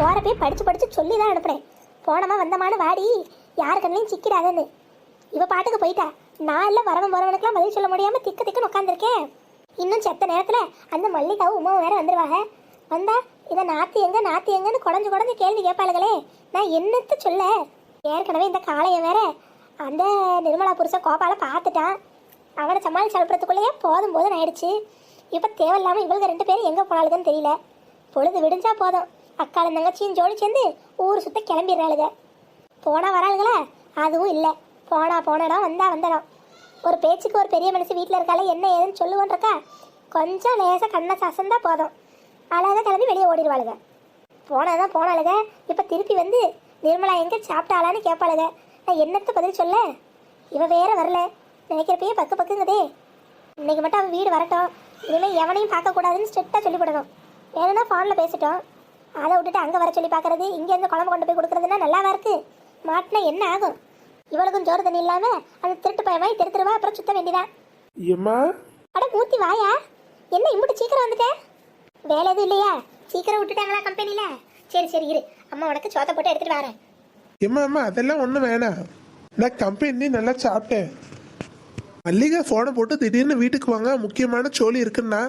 போகிறப்பே படித்து படித்து சொல்லி தான் அனுப்புகிறேன் போனமா வந்தமான வாடி யாரு கண்ணையும் சிக்கிடாதேன்னு இவ பாட்டுக்கு போயிட்டா. நான் எல்லாம் வரவன் வரவனுக்குலாம் பதில் சொல்ல முடியாமல் திக்கு திக்குன்னு உட்காந்துருக்கேன் இன்னும் செத்த நேரத்தில் அந்த மல்லிகாவும் உமாவும் வேற வந்துடுவாங்க வந்தா இதை நாற்று எங்க நாற்று எங்கன்னு குடஞ்சு குடஞ்சு கேள்வி கேட்பாளுகளே நான் என்னத்த சொல்ல? ஏற்கனவே இந்த காளையன் வேற அந்த நிர்மலா புருஷன் கோபால பார்த்துட்டான். அவனை சமாளிச்சு அனுப்புறதுக்குள்ளேயே போதும் போதும் ஆயிடுச்சு. இப்போ தேவையில்லாமல் இவங்க ரெண்டு பேரும் எங்கே போனாளுங்கன்னு தெரியல. பொழுது விடிஞ்சா போதும். அக்காளும் தங்கச்சியும் ஜோடி சேர்ந்து ஊர் சுத்த கிளம்பிடுறாளுங்க போனா வராளுங்களா அதுவும் இல்லை. போனா போனடம் வந்தா வந்தடம் ஒரு பேச்சுக்கு ஒரு பெரிய மனுஷன் வீட்டில் இருக்கால என்ன ஏதுன்னு சொல்லுவோன்றக்கா கொஞ்சம் லேசாக கண்ணை சசந்தா போதும். அழகாக கிளம்பி வெளியே ஓடிடுவாளுங்க போனாதான் போனாளுங்க இப்போ திருப்பி வந்து நிர்மலா எங்கே சாப்பிட்டாளான்னு கேட்பாளுங்க நான் என்னத்தை பதில் சொல்ல? இவ வேற வரல. நினைக்கிறப்பயே பக்கு பக்குங்குதே. இன்னைக்கு மட்டும் அவன் வீடு வரட்டும். இனிமேல் எவனையும் பார்க்கக்கூடாதுன்னு ஸ்ட்ரிக்டாக சொல்லிவிடணும். வேணும்னா ஃபோனில் பேசிட்டோம். அதை விட்டுட்டு அங்கே வர சொல்லி பார்க்கறது இங்கேருந்து குழம்பு கொண்டு போய் கொடுக்குறதுன்னா நல்லாவா இருக்கு? மாட்டினா என்ன ஆகும்? இவளுக்கும் ஜோறு தண்ணி இல்லாமல் அந்த திருட்டு பயமாய் திருத்துருவா அப்புறம் சுத்த வேண்டியதான் ஏம்மா? அட மூத்தி வாயா? என்ன இம்புட்டு சீக்கிரம் வந்துட்டேன் வேலை எதுவும் இல்லையா? சீக்கிரம் விட்டுட்டாங்களா கம்பெனியில் சரி சரி இரு. அம்மா உனக்கு சோத்தை போட்டு எடுத்துட்டு வரேன். ஏம்மா அம்மா அதெல்லாம் ஒன்றும் வேணாம். நான் கம்பெனி நல்லா சாப்பிட்டேன். மல்லிகை ஃபோனை போட்டு திடீர்னு வீட்டுக்கு வாங்க முக்கியமான சோழி இருக்குன்னா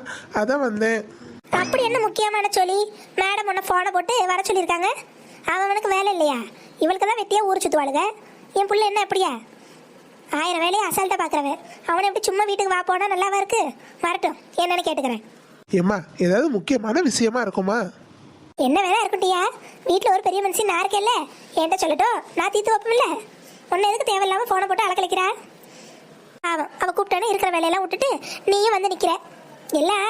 அதான் வந்தேன். அப்படி என்ன முக்கியமான சொல்லி? மேடம் உன்னை ஃபோனை போட்டு வர சொல்லியிருக்காங்க. அவனுக்கு வேலை இல்லையா? இவளுக்கு தான் வெட்டியா ஊர் சுற்றுவாளுங்க என் புள்ள என்ன அப்படியா ஆயிரம் வேலையை அசால்ட்டாக பார்க்குறவன் அவனை எப்படி சும்மா வீட்டுக்கு வா போனா நல்லாவா இருக்கு? வரட்டும். என்னன்னு கேட்டுக்கிறேன். ஏம்மா ஏதாவது முக்கியமான விஷயமா இருக்குமா? என்ன வேலை இருக்கட்டியா? வீட்டில் ஒரு பெரிய மனுஷன் நான் இருக்கேன்ல. என்கிட்ட சொல்லட்டும் நான் தீர்த்து வைப்போம்ல உன்னை எதுக்கு தேவையில்லாமல் ஃபோனை போட்டு அலக்கழிக்கிறா? அவன் அவ கூப்பிட்டானே இருக்கிற வேலையெல்லாம் விட்டுட்டு நீயும் வந்து நிற்கிற எல்லாம்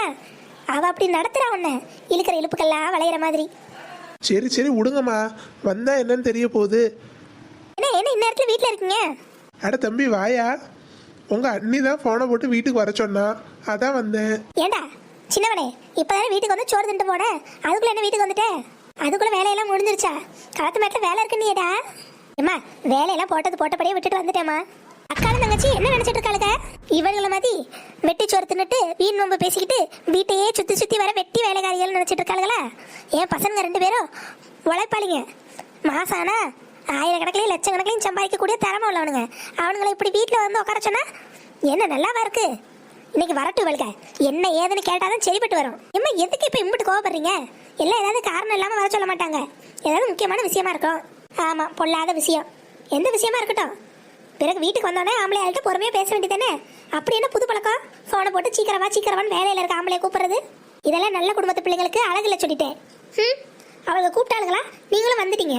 அவ அப்படி நடத்துறா உன்னை. இழுக்கிற இழுப்புக்கெல்லாம் வளையிற மாதிரி. சரி சரி விடுங்கம்மா. வந்தா என்னன்னு தெரிய போகுது. என்ன என்ன இந்நேரத்தில் வீட்டில் இருக்கீங்க? அட தம்பி வாயா. உங்க அண்ணி தான் ஃபோனை போட்டு வீட்டுக்கு வர சொன்னா. அதான் வந்தேன். ஏண்டா? சின்னவனே இப்போதானே வீட்டுக்கு வந்து சோறு தின்ட்டு போனேன் அதுக்குள்ள என்ன வீட்டுக்கு வந்துட்டேன் அதுக்குள்ள வேலையெல்லாம் முடிஞ்சிருச்சா? களத்து மேட்டில் வேலை இருக்கு நீடா ஏம்மா வேலையெல்லாம் போட்டது போட்டபடியே விட்டுட்டு வந்துட்டேம்மா. அக்காலும் தங்கச்சி என்ன நினைச்சிட்டு இருக்காளுங்க? இவங்கள மாதிரி வெட்டி சோறு தின்னுட்டு வீண் நோம்பு பேசிக்கிட்டு வீட்டையே சுத்தி சுத்தி வர வெட்டி வேலைக்காரிகள் நினைச்சிட்டு இருக்காளுங்களா? என் பசங்க ரெண்டு பேரும் உழைப்பாளிங்க. மாசம் ஆனா ஆயிரக்கணக்கிலையும் லட்சக்கணக்கிலையும் சம்பாதிக்கக்கூடிய திறமை உள்ளவனுங்க. அவனுங்களை இப்படி வீட்டில் வந்து உட்கார சொன்னா என்ன நல்லாவா இருக்கு? இன்னைக்கு வரட்டு இவளுக்கு என்ன ஏதுன்னு கேட்டாதான் சரிப்பட்டு வரும். இம்மா எதுக்கு இப்போ இம்பிட்டு கோவப்படுறீங்க? எல்லாம் ஏதாவது காரணம் இல்லாமல் வர சொல்ல மாட்டாங்க. ஏதாவது முக்கியமான விஷயமா இருக்கும். ஆமாம் பொல்லாத விஷயம். எந்த விஷயமா இருக்கட்டும். பிறகு வீட்டுக்கு வந்தோடனே ஆம்பளை ஆள்கிட்ட பொறுமையாக பேச வேண்டியதானே அப்படி என்ன புது பழக்கம்? ஃபோனை போட்டு சீக்கிரமா சீக்கிரமான்னு வேலையில் இருக்க ஆம்பளையை கூப்பிடுறது? இதெல்லாம் நல்ல குடும்பத்து பிள்ளைங்களுக்கு அழகில் சொல்லிட்டேன். ம் அவளுக்கு கூப்பிட்டாளுங்களா? நீங்களும் வந்துட்டீங்க.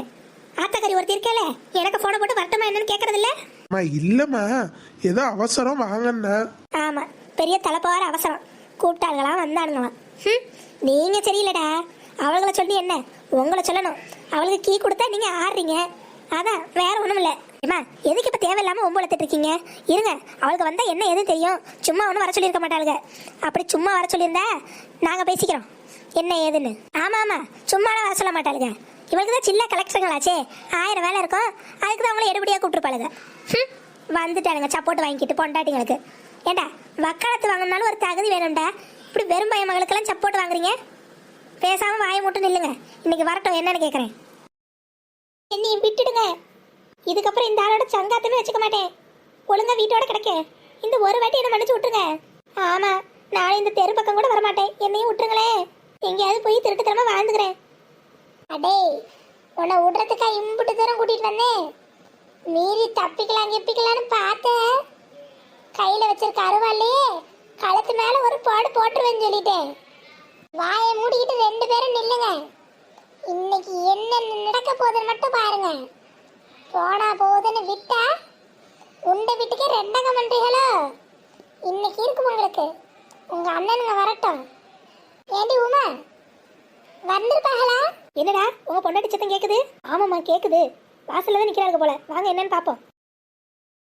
ஆத்தாக்கறி ஒருத்தி இருக்கேல எனக்கு ஃபோனை போட்டு வரட்டுமா என்னன்னு கேட்கறது இல்ல அம்மா இல்லைம்மா. ஏதோ அவசரம் வாங்கண்ணா. ஆமா பெரிய தலைப்பார அவசரம். கூப்பிட்டாளுங்களாம் வந்தானுங்களாம் ம் நீங்க சரியில்லடா. அவங்கள சொல்லி என்ன? உங்களை சொல்லணும். அவளுக்கு கீ கொடுத்தா நீங்க ஆடுறீங்க அதான் வேற ஒண்ணும் இல்ல ஏமா எதுக்கு இப்போ தேவையில்லாமல் ஒம்பளத்துட்டு இருக்கீங்க? இருங்க அவளுக்கு வந்தால் என்ன எதுவும் தெரியும். சும்மா ஒன்றும் வர சொல்லியிருக்க மாட்டாளுங்க. அப்படி சும்மா வர சொல்லியிருந்தா நாங்கள் பேசிக்கிறோம். என்ன ஏதுன்னு. ஆமா ஆமா சும்மாலாம் வர சொல்ல மாட்டாளுங்க. இவளுக்கு தான் சின்ன கலெக்ஷன்களாச்சே ஆயிரம் வேலை இருக்கும். அதுக்கு தான் அவங்கள எடுபடியாக கூப்பிட்டுருப்பாளுங்க. ம் வந்துட்டானுங்க சப்போர்ட் வாங்கிக்கிட்டு பொண்டாட்டிங்களுக்கு. ஏண்டா வக்காலத்து வாங்கினாலும் ஒரு தகுதி வேணும்டா. இப்படி வெறும் பையன் மகளுக்கெல்லாம் சப்போர்ட் வாங்குறீங்க? பேசாம வாயை மட்டும் நில்லுங்க. இன்னைக்கு வரட்டும் என்னன்னு கேட்குறேன் என்னையும் விட்டுடுங்க. இதுக்கப்புறம் இந்த ஆளோட சங்காத்தமே வச்சுக்க மாட்டேன். ஒழுங்கா வீட்டோட கிடைக்க. இந்த ஒரு வாட்டி என்ன மன்னிச்சு விட்டுருங்க. ஆமா நாளை இந்த தெரு பக்கம் கூட வரமாட்டேன். என்னையும் விட்டுருங்களே. எங்கேயாவது போய் திருட்டுத்தனமா வாழ்ந்துக்கிறேன். அடே உன்னை விடுறதுக்கா இம்புட்டு தூரம் கூட்டிட்டு வந்தேன். மீறி தப்பிக்கலாம் கிப்பிக்கலாம்னு பார்த்தேன். கையில வச்சிருக்க அருவாள்லயே கழுத்து மேல ஒரு பாடு போட்டுருவேன்னு சொல்லிட்டேன். வாயை மூடிக்கிட்டு ரெண்டு பேரும் நில்லுங்க. இன்னைக்கு என்ன நடக்க போகுதுன்னு மட்டும் பாருங்க. போனா போகுதுன்னு விட்டா? உண்ட வீட்டுக்கே ரெண்டக பண்றீங்களோ இன்னைக்கு இருக்கும் உங்களுக்கு. உங்க அண்ணனுங்க வரட்டும். ஏண்டி உமா? வந்திருப்பாங்களா? என்னடா உங்க பொண்டாட்டி சத்தம் கேக்குது? ஆமாம்மா கேக்குது. வாசல்ல தான் நிக்கிறாங்க போல. வாங்க என்னன்னு பாப்போம்.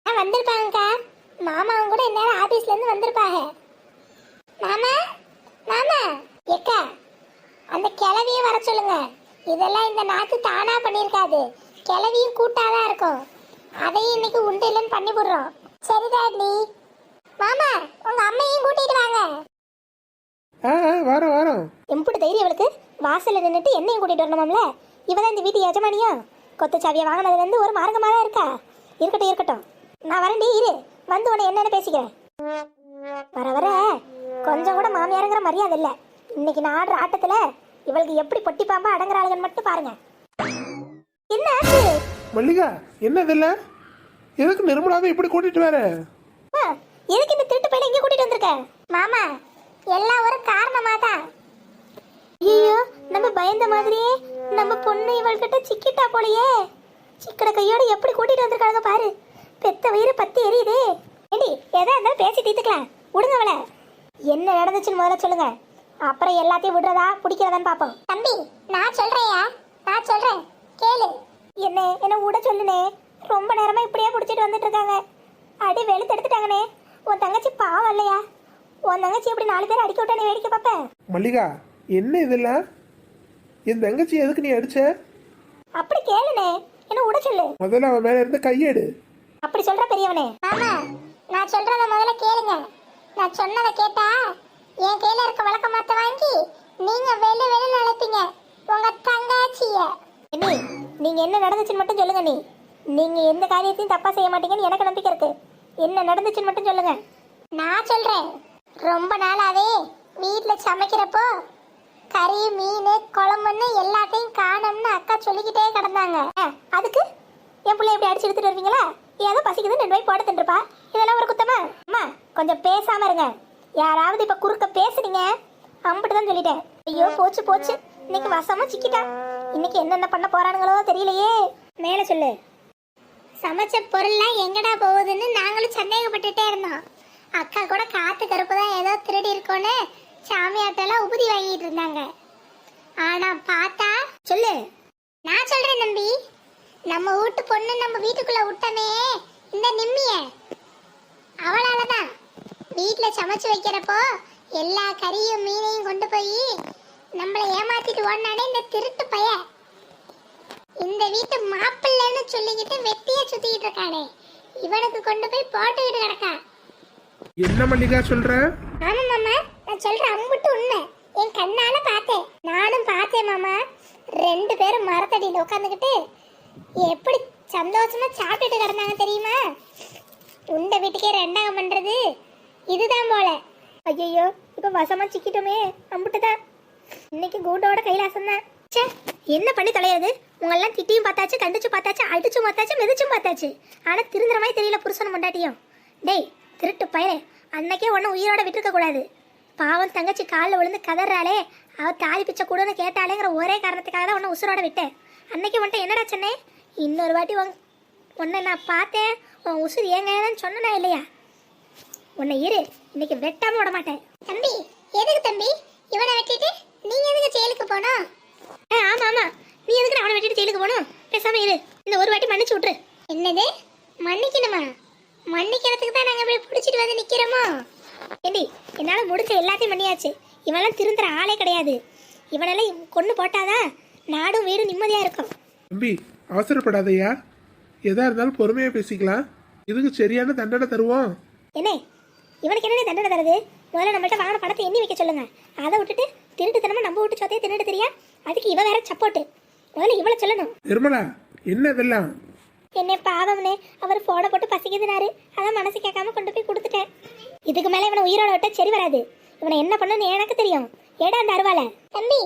ஆ வந்திருப்பாங்கக்கா. மாமாவும் கூட இந்நேரம் ஆபீஸ்ல இருந்து வந்திருப்பாங்க. மாமா மாமா. எக்கா அந்த கிளவியை வர சொல்லுங்க. இதெல்லாம் இந்த நாத்து தானா பண்ணியிருக்காது. கிளவியும் கூட்டாதான் இருக்கும். அதையும் இன்னைக்கு உண்டு இல்லைன்னு பண்ணி விடுறோம். சரி டாடி மாமா உங்க அம்மையும் கூட்டிட்டு வாங்க. ஆ ஆ வரோம் வரோம். எம்புட்டு தைரியம் அவளுக்கு வாசல்ல நின்றுட்டு என்னையும் கூட்டிட்டு வரணுமாம்ல இவதான் இந்த வீட்டு எஜமானியா கொத்து சாவியை வாங்கினதுல இருந்து ஒரு மார்க்கமா தான் இருக்கா? இருக்கட்டும் இருக்கட்டும். நான் வரேன்டி இரு. வந்து உன்னை என்னன்னு பேசிக்கிறேன். வர வர. கொஞ்சம் கூட மாமியாருங்கிற மரியாதை இல்ல. இன்னைக்கு நான் ஆடுற ஆட்டத்துல இவளுக்கு எப்படி பொட்டி பாம்பா அடங்குறாளுங்கன்னு மட்டும் பாருங்க. என்ன ஆச்சு? மல்லிகா என்ன இதில்ல எதுக்கு நிர்மலாவை இப்படி கூட்டிட்டு வர? அம்மா, எதுக்கு இந்த திருட்டு பையனை இங்க கூட்டிட்டு வந்திருக்க? மாமா எல்லாம் ஒரு காரணமா தான் ஐயோ நம்ம பயந்த மாதிரியே நம்ம பொண்ணு இவள்கிட்ட சிக்கிட்டா போலயே. சிக்கன கையோட எப்படி கூட்டிட்டு வந்திருக்காங்க பாரு. பெத்த வயிறு பத்தி எரியுதே. ஏண்டி எதா இருந்தாலும் பேசி தீர்த்துக்கலாம். விடுங்க அவளை. என்ன நடந்துச்சுன்னு முதல்ல சொல்லுங்க. அப்புறம் எல்லாத்தையும் விடுறதா பிடிக்கிறதான்னு பாப்போம் தம்பி நான் சொல்றேயா நான் சொல்றேன். கேளு. என்ன என்ன விட சொல்லுனே? ரொம்ப நேரமா இப்படியே பிடிச்சிட்டு வந்துட்டு இருக்காங்க அடி வெளுத்து எடுத்துட்டாங்கனே. உன் தங்கச்சி பாவம் இல்லையா? உன் தங்கச்சி இப்படி நாலு பேர் அடிக்க விட்டா நீ வேடிக்கை பார்ப்பேன் மல்லிகா என்ன இதெல்லாம் என் தங்கச்சி எதுக்கு நீ அடிச்ச? அப்படி கேளுனே. என்ன விட சொல்லு. முதல்ல அவன் மேல இருந்து கையெடு. அப்படி சொல்ற பெரியவனே. மாமா நான் சொல்றத முதல்ல கேளுங்க. நான் சொன்னதை கேட்டா என் கையில இருக்க வழக்க மாத்த வாங்கி நீங்க வெளி வெளியில அழைப்பீங்க. உங்க தங்காச்சிய. நீ நீங்க என்ன நடந்துச்சுன்னு மட்டும் சொல்லுங்க நீ. நீங்க எந்த காரியத்தையும் தப்பா செய்ய மாட்டீங்கன்னு எனக்கு நம்பிக்கை இருக்கு. என்ன நடந்துச்சுன்னு மட்டும் சொல்லுங்க. நான் சொல்றேன். ரொம்ப நாளாவே வீட்ல சமைக்கிறப்போ கறி மீன் குழம்புன்னு எல்லாத்தையும் காணும்னு அக்கா சொல்லிக்கிட்டே கிடந்தாங்க. அதுக்கு? என் பிள்ளை எப்படி அடிச்சு எடுத்துட்டு வருவீங்களா? ஏதோ பசிக்குது ரெண்டு வாய் போட தின்றுப்பா. இதெல்லாம் ஒரு குத்தமா? அம்மா கொஞ்சம் பேசாம இருங்க. யாராவது இப்ப குறுக்க பேசுறீங்க அம்பிட்டு தான் சொல்லிட்டேன். ஐயோ போச்சு போச்சு. இன்னைக்கு வசமா சிக்கிட்டான் இன்னைக்கு என்னென்ன பண்ண போறானுங்களோ தெரியலையே. மேல சொல்லு. சமைச்ச பொருள்லாம் எங்கடா போகுதுன்னு நாங்களும் சந்தேகப்பட்டுட்டே இருந்தோம். அக்கா கூட காத்து கருப்பு தான் ஏதோ திருடி இருக்கோன்னு சாமியாட்டெல்லாம் உபதி வாங்கிட்டு இருந்தாங்க. ஆனா பார்த்தா சொல்லு. நான் சொல்றேன் தம்பி நம்ம வீட்டு பொண்ணு நம்ம வீட்டுக்குள்ள விட்டமே இந்த நிம்மிய. அவளால தான் வீட்டுல சமைச்சு வைக்கிறப்போ எல்லா கறியும் மீனையும் கொண்டு போய் நம்மளை ஏமாத்திட்டு ஓடினானே இந்த திருட்டு பைய. இந்த வீட்டு மாப்பிள்ளைன்னு சொல்லிக்கிட்டு வெட்டியா சுத்திக்கிட்டு இருக்கானே. இவனுக்கு கொண்டு போய் போட்டுக்கிட்டு கிடக்கான். என்ன மல்லிகா சொல்ற? ஆமா மாமா நான் சொல்ற அம்புட்டு உண்மை. என் கண்ணால பார்த்தேன். நானும் பார்த்தேன் மாமா. ரெண்டு பேரும் மரத்தடியில் உட்காந்துக்கிட்டு எப்படி சந்தோஷமா சாப்பிட்டுட்டு கிடந்தாங்க தெரியுமா? உண்ட வீட்டுக்கே ரெண்டாகம் பண்றது. இதுதான் போல. ஐயோ இப்ப வசமா சிக்கிட்டோமே அம்புட்டு தான் இன்னைக்கு கூட்டோட கைலாசம் தான் ச்சே என்ன பண்ணி தொலையாது உங்களெல்லாம் திட்டியும் பார்த்தாச்சு கண்டிச்சு பார்த்தாச்சு அடிச்சும் பார்த்தாச்சு மிதிச்சும் பார்த்தாச்சு. ஆனா திருந்துற மாதிரி தெரியல புருஷன் முண்டாட்டியும் டேய் திருட்டு பயலே. அன்னைக்கே ஒன்றும் உயிரோட விட்டுருக்க கூடாது. பாவம் தங்கச்சி காலில் விழுந்து கதறாளே. அவ தாலி பிச்சை கூடன்னு கேட்டாளேங்கிற ஒரே காரணத்துக்காக தான் ஒன்று உசுரோட விட்டேன். அன்னைக்கு வந்துட்டு என்னடா சொன்னேன் இன்னொரு வாட்டி உன் உன்னை நான் பார்த்தேன். உன் உசுர் ஏங்கன்னு சொன்னனா இல்லையா? உன்னை இரு இன்னைக்கு வெட்டாம விட மாட்டேன் தம்பி எதுக்கு தம்பி? இவனை வெட்டிட்டு நீங்க எதுக்கு ஜெயிலுக்கு போனோம் ஆமா ஆமா நீ எதுக்கு அவனை வெட்டிட்டு ஜெயிலுக்கு போகணும் பேசாம இரு இந்த ஒரு வாட்டி மன்னிச்சு விட்டுரு என்னது மன்னிக்கணுமா மன்னிக்கிறதுக்கு தான் நாங்க இப்படி பிடிச்சிட்டு வந்து நிக்கிறோமோ ஏண்டி என்னால முடிஞ்ச எல்லாத்தையும் பண்ணியாச்சு இவனெல்லாம் திருந்துற ஆளே கிடையாது இவனெல்லாம் கொண்டு போட்டாதான் நாடும் வீடும் நிம்மதியா இருக்கும். தம்பி அவசரப்படாதய்யா. எதா இருந்தாலும் பொறுமையா பேசிக்கலாம். இதுக்கு சரியான தண்டனை தருவோம். என்ன இவனுக்கு என்ன தண்டனை தருது? முதல்ல நம்மள்ட்ட வாங்கின பணத்தை எண்ணி வைக்க சொல்லுங்க. அதை விட்டுட்டு திருட்டுத்தனமா நம்ம விட்டு சொத்தையே தின்னுட்டு தெரியா? அதுக்கு இவ வேற சப்போர்ட்டு. முதல்ல இவளை சொல்லணும். நிர்மலா என்ன இதெல்லாம்? என்னை பாவம்னே அவர் போனை போட்டு பசிக்குதுனாரு. அதான் மனசு கேட்காம கொண்டு போய் கொடுத்துட்டேன். இதுக்கு மேல இவனை உயிரோட விட்டா சரி வராது. இவனை என்ன பண்ணணும்னு எனக்கு தெரியும். ஏடா அந்த அருவால தம்பி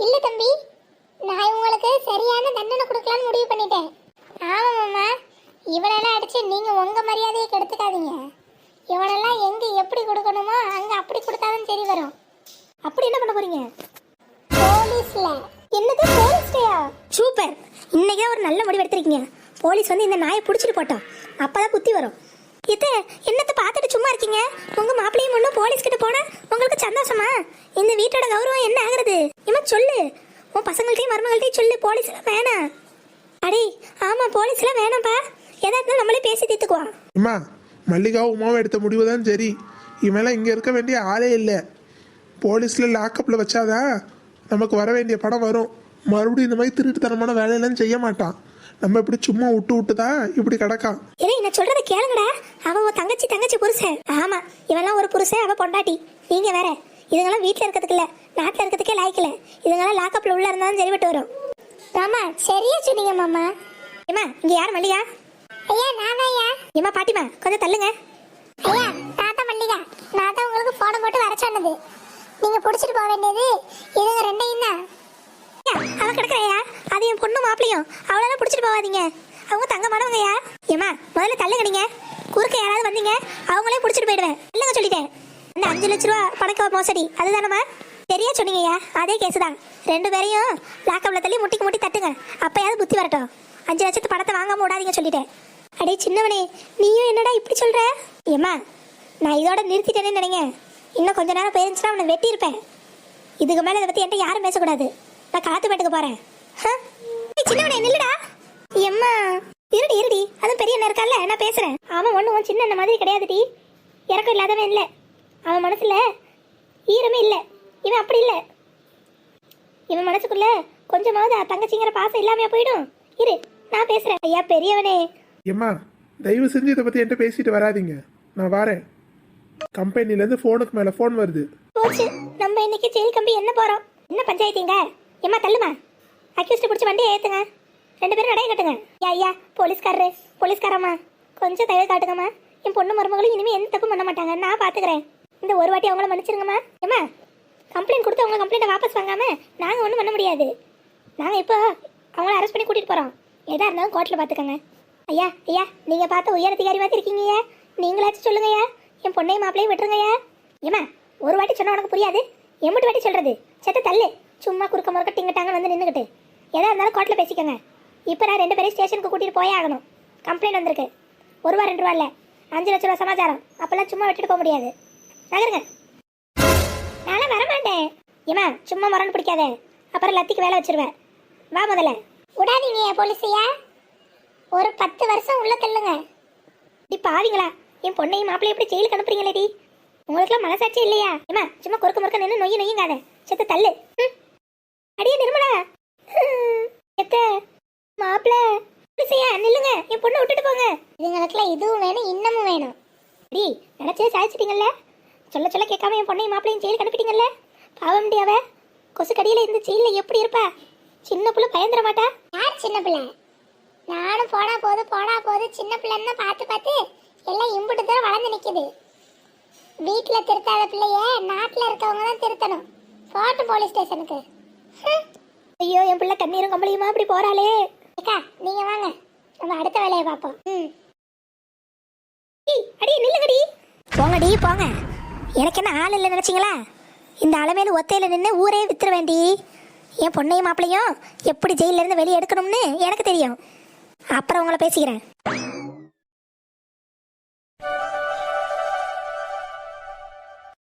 இல்ல தம்பி நான் உங்களுக்கு சரியான தண்டனை கொடுக்கலாம்னு முடிவு பண்ணிட்டேன். ஆமா மாமா இவனெல்லாம் அடிச்சு நீங்க உங்க மரியாதையை கெடுத்துக்காதீங்க. இவனெல்லாம் எங்க எப்படி கொடுக்கணுமோ அங்க அப்படி கொடுத்தாலும் சரி வரும். அப்படி என்ன பண்ண போறீங்க? போலீஸ்ல. என்னது போலீஸ்லயா? சூப்பர். இன்னைக்கு ஒரு நல்ல முடிவு எடுத்திருக்கீங்க. போலீஸ் வந்து இந்த நாயை பிடிச்சிட்டு போட்டோம். அப்பதான் புத்தி வரும். இது என்னத்தை பார்த்துட்டு சும்மா இருக்கீங்க? உங்க மாப்பிள்ளையும் ஒன்றும் போலீஸ் கிட்ட போனா உங்களுக்கு சந்தோஷமா? இந்த வீட்டோட கௌரவம் என்ன ஆகுறது? சொல்லு. உன் பசங்கள்ட்டையும் மருமகள்ட்டையும் சொல்லு. போலீஸ்லாம் வேணாம். அடே ஆமா போலீஸ்லாம் வேணாம்ப்பா. எதா இருந்தாலும் நம்மளே பேசி தீர்த்துக்குவோம் அம்மா மல்லிகா உமாவை எடுத்த முடிவு தான் சரி இவெல்லாம் இங்கே இருக்க வேண்டிய ஆளே இல்லை. போலீஸில் லாக்கப்பில் வச்சாதான் நமக்கு வர வேண்டிய படம் வரும். மறுபடியும் இந்த மாதிரி திருட்டுத்தனமான வேலையெல்லாம் செய்ய மாட்டான். நம்ம இப்படி சும்மா விட்டு விட்டு தான் இப்படி கிடக்கான். ஏய் நான் சொல்றத கேளுங்கடா. அவ உன் தங்கச்சி தங்கச்சி புருஷன். ஆமா இவெல்லாம் ஒரு புருஷன் அவ பொண்டாட்டி. நீங்க வேற. இதுங்கெல்லாம் வீட்ல இருக்கிறதுக்கு இல்ல. நாட்டுல இருக்கிறதுக்கே லாய்க்கல இதுங்கெல்லாம் லாக்கப்ல உள்ள இருந்தாலும் சரிபட்டு வரும். மாமா சரியா சொன்னீங்க மாமா. ஏமா இங்க யார் மல்லிகா? ஐயா நான் ஐயா. ஏமா பாட்டிமா கொஞ்சம் தள்ளுங்க. ஐயா நான் தான் மல்லிகா நான் தான் உங்களுக்கு போன போட்டு வர சொன்னது. நீங்க புடிச்சிட்டு போக வேண்டியது இதுங்க ரெண்டையும் தான். அவ கிடக்குறையா அது என் பொண்ணு மாப்பிளையும் அவளெல்லாம் பிடிச்சிட்டு போகாதீங்க. அவங்க தங்கமானவங்கய்யா ஏமா முதல்ல தள்ளுங்க நீங்க. குறுக்க யாராவது வந்தீங்க அவங்களே பிடிச்சிட்டு போயிடுவேன். இல்லைங்க சொல்லிட்டேன். அந்த அஞ்சு லட்ச ரூபா பணக்க மோசடி அதுதானம்மா? சரியா சொன்னீங்கய்யா. அதே கேஸ் தான். ரெண்டு பேரையும் லாக்கப்ல தள்ளி முட்டிக்கு முட்டி தட்டுங்க. அப்பயாவது புத்தி வரட்டும். அஞ்சு லட்சத்து பணத்தை வாங்காம விடாதீங்க சொல்லிட்டேன். அடே சின்னவனே நீயும் என்னடா இப்படி சொல்ற? ஏம்மா நான் இதோட நிறுத்திட்டேன்னு நினைங்க. இன்னும் கொஞ்ச நேரம் போயிருந்துச்சுன்னா அவனை வெட்டியிருப்பேன். இதுக்கு மேலே இதை பற்றி என்கிட்ட யாரும் பேசக்கூடாது. நான் காத்து மேட்டுக்கு போகிறேன் சின்னவனே நில்லுடா. எம்மா இருடி இருடி. அதுவும் பெரிய அண்ணன் இருக்கான்ல நான் பேசுறேன். அவன் ஒன்றும் உன் சின்ன அண்ணன் மாதிரி கிடையாதுடி. இறக்கம் இல்லாதவன் இல்லை. அவன் மனசில் ஈரமே இல்லை. இவன் அப்படி இல்ல. இவன் மனசுக்குள்ள கொஞ்சமாவது தங்கச்சிங்கிற பாசம் இல்லாமையா போயிடும். இரு நான் பேசுறேன். ஐயா பெரியவனே. ஏம்மா தயவு செஞ்சு இதை பற்றி என்கிட்ட பேசிட்டு வராதீங்க. நான் வரேன். கம்பெனிலேருந்து ஃபோனுக்கு மேலே ஃபோன் வருது. போச்சு. நம்ம இன்னைக்கு ஜெயில் கம்பி என்ன போறோம்? என்ன பஞ்சாயத்தீங்க? ஏம்மா தள்ளுமா? அக்யூஸ்ட் பிடிச்சி வண்டியை ஏத்துங்க. ரெண்டு பேரும் நடைய கட்டுங்க. ஐயா ஐயா போலீஸ்காரரு போலீஸ்காரம்மா. கொஞ்சம் தயவு காட்டுங்கம்மா. என் பொண்ணு மருமகளும் இனிமே எந்த தப்பும் பண்ண மாட்டாங்க. நான் பாத்துக்கிறேன். இந்த ஒரு வாட்டி அவங்கள மன்னிச்சிருங்கம்மா. ஏம்மா கம்ப்ளைண்ட் கொடுத்து அவங்க கம்ப்ளைண்ட்டை வாபஸ் வாங்காம நாங்கள் ஒன்றும் பண்ண முடியாது. நாங்கள் இப்போ அவங்கள அரெஸ்ட் பண்ணி கூட்டிகிட்டு போகிறோம் எதாக இருந்தாலும் கோர்ட்டில் பார்த்துக்கோங்க ஐயா ஐயா நீங்கள் பார்த்த உயர் அதிகாரி மாதிரி இருக்கீங்கய்யா நீங்களாச்சும் சொல்லுங்கய்யா என் பொண்ணையும் மாப்பிளையும் விட்டுருங்கய்யா ஏம்மா ஒரு வாட்டி சொன்னால் உனக்கு புரியாது? எம்பிட்டு வாட்டி சொல்கிறது செத்த தள்ளு. சும்மா குறுக்க முறுக்க டிங்கட்டாங்க வந்து நின்றுக்கிட்டு எதாக இருந்தாலும் கோர்ட்டில் பேசிக்கோங்க. இப்போ நான் ரெண்டு பேரையும் ஸ்டேஷனுக்கு கூட்டிகிட்டு போயே ஆகணும். கம்ப்ளைண்ட் வந்திருக்கு. ஒரு ரூபா ரெண்டு ரூபா இல்லை அஞ்சு லட்ச ரூபா சமாச்சாரம். அப்போல்லாம் சும்மா விட்டுட்டு போக முடியாது. நகருங்க. ஏமா சும்மா மரணம் பிடிக்காத. அப்புறம் லத்திக்கு வேலை வச்சிருவேன். வா முதல்ல. விடாதீங்க போலீஸையா ஒரு பத்து வருஷம் உள்ள தள்ளுங்க. டி பாவிங்களா. என் பொண்ணையும் மாப்பிள்ளை எப்படி ஜெயிலுக்கு அனுப்புறீங்களேடி உங்களுக்குலாம் மனசாட்சி இல்லையா? ஏமா சும்மா குறுக்க முறுக்க நின்று நொய்ய நொய்யுங்காத. செத்த தள்ளு. ம். அடியே நிர்மலா ஹம். எத்த மாப்பிள. செய்ய நில்லுங்க. என் பொண்ணை விட்டுட்டு போங்க. இதுங்களுக்குலாம் இதுவும் வேணும் இன்னமும் வேணும். டி நினைச்சே சாதிச்சிட்டீங்கல்ல? சொல்ல சொல்ல கேட்காம என் பொண்ணையும் மாப்பிளையும் ஜெயிலுக்கு அனுப்பிட்டீங்கல்ல? பாவம் டி அவ. கொசு கடியில இருந்து ஜெயில எப்படி இருப்பா? சின்ன புள்ள பயந்துட மாட்டா? யார் சின்ன பிள்ளை? நானும் போனா போது போனா போது சின்ன பிள்ளைன்னு பார்த்து பார்த்து எல்லாம் இம்புட்டு தூரம் வளர்ந்து நிக்குது. வீட்ல திருத்தாத பிள்ளைய நாட்டுல இருக்கவங்க தான் திருத்தணும். போட்டு போலீஸ் ஸ்டேஷனுக்கு. ஐயோ என் பிள்ளை கண்ணீரும் கம்பளியுமா இப்படி போறாளே? அக்கா நீங்க வாங்க. நம்ம அடுத்த வேலையை பார்ப்போம். ம். அடி நில்லுங்கடி. போங்கடி போங்க. எனக்கு என்ன ஆள் இல்லை நினைச்சீங்களா? இந்த அலமேலு ஒத்தையில நின்று ஊரே வித்துற வேண்டி என் பொண்ணையும் மாப்பிளையும் எப்படி ஜெயிலிருந்து வெளியே எடுக்கணும்னு எனக்கு தெரியும். அப்புறம் உங்களை பேசிக்கிறேன்.